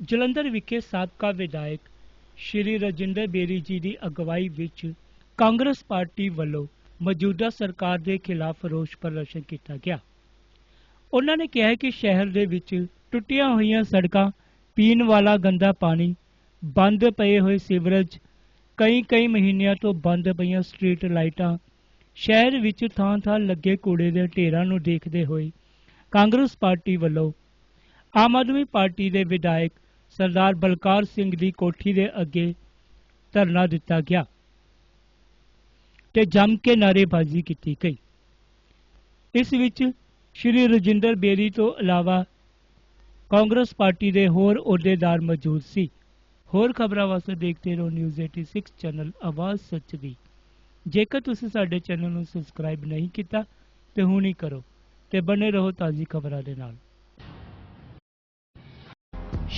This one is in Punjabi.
ਜਲੰਧਰ ਵਿਖੇ ਸਾਬਕਾ ਵਿਧਾਇਕ ਸ਼੍ਰੀ ਰਜਿੰਦਰ ਬੇਰੀ ਜੀ ਦੀ ਅਗਵਾਈ ਵਿੱਚ ਕਾਂਗਰਸ ਪਾਰਟੀ ਵੱਲੋਂ ਮੌਜੂਦਾ ਸਰਕਾਰ ਦੇ ਖਿਲਾਫ ਰੋਸ ਪ੍ਰਦਰਸ਼ਨ ਕੀਤਾ ਗਿਆ। ਉਹਨਾਂ ਨੇ ਕਿਹਾ ਕਿ ਸ਼ਹਿਰ ਦੇ ਵਿੱਚ ਟੁੱਟੀਆਂ ਹੋਈਆਂ ਸੜਕਾਂ, ਪੀਣ ਵਾਲਾ ਗੰਦਾ ਪਾਣੀ, ਬੰਦ ਪਏ ਹੋਏ ਸੀਵਰੇਜ ਕਈ ਕਈ ਮਹੀਨਿਆਂ ਤੋਂ ਬੰਦ ਪਈਆਂ ਸਟਰੀਟ ਲਾਈਟਾਂ, ਸ਼ਹਿਰ ਵਿੱਚ ਥਾਂ-ਥਾਂ ਲੱਗੇ ਕੂੜੇ ਦੇ ਢੇਰਾਂ ਨੂੰ ਦੇਖਦੇ ਹੋਏ ਕਾਂਗਰਸ ਪਾਰਟੀ ਵੱਲੋਂ ਆਮ ਆਦਮੀ ਪਾਰਟੀ ਦੇ ਵਿਧਾਇਕ ਸਰਦਾਰ ਬਲਕਾਰ ਸਿੰਘ ਦੀ ਕੋਠੀ ਦੇ ਅੱਗੇ ਧਰਨਾ ਦਿੱਤਾ ਗਿਆ ਤੇ ਜੰਮ ਕੇ ਨਾਅਰੇਬਾਜ਼ੀ ਕੀਤੀ ਗਈ। ਇਸ ਵਿੱਚ ਸ਼੍ਰੀ ਰਜਿੰਦਰ ਬੇਰੀ ਤੋਂ ਇਲਾਵਾ ਕਾਂਗਰਸ ਪਾਰਟੀ ਦੇ ਹੋਰ ਅਹੁਦੇਦਾਰ ਮੌਜੂਦ ਸੀ। ਹੋਰ ਖਬਰਾਂ ਵਾਸਤੇ ਦੇਖਦੇ ਰਹੋ ਨਿਊਜ਼ 86 ਚੈਨਲ ਆਵਾਜ਼ ਸੱਚ ਦੀ। ਜੇਕਰ ਤੁਸੀਂ ਸਾਡੇ ਚੈਨਲ ਨੂੰ ਸਬਸਕ੍ਰਾਈਬ ਨਹੀਂ ਕੀਤਾ ਤੇ ਹੁਣੀ ਕਰੋ ਤੇ ਬਨੇ ਰਹੋ ਤਾਜ਼ੀ ਖਬਰਾਂ ਦੇ ਨਾਲ।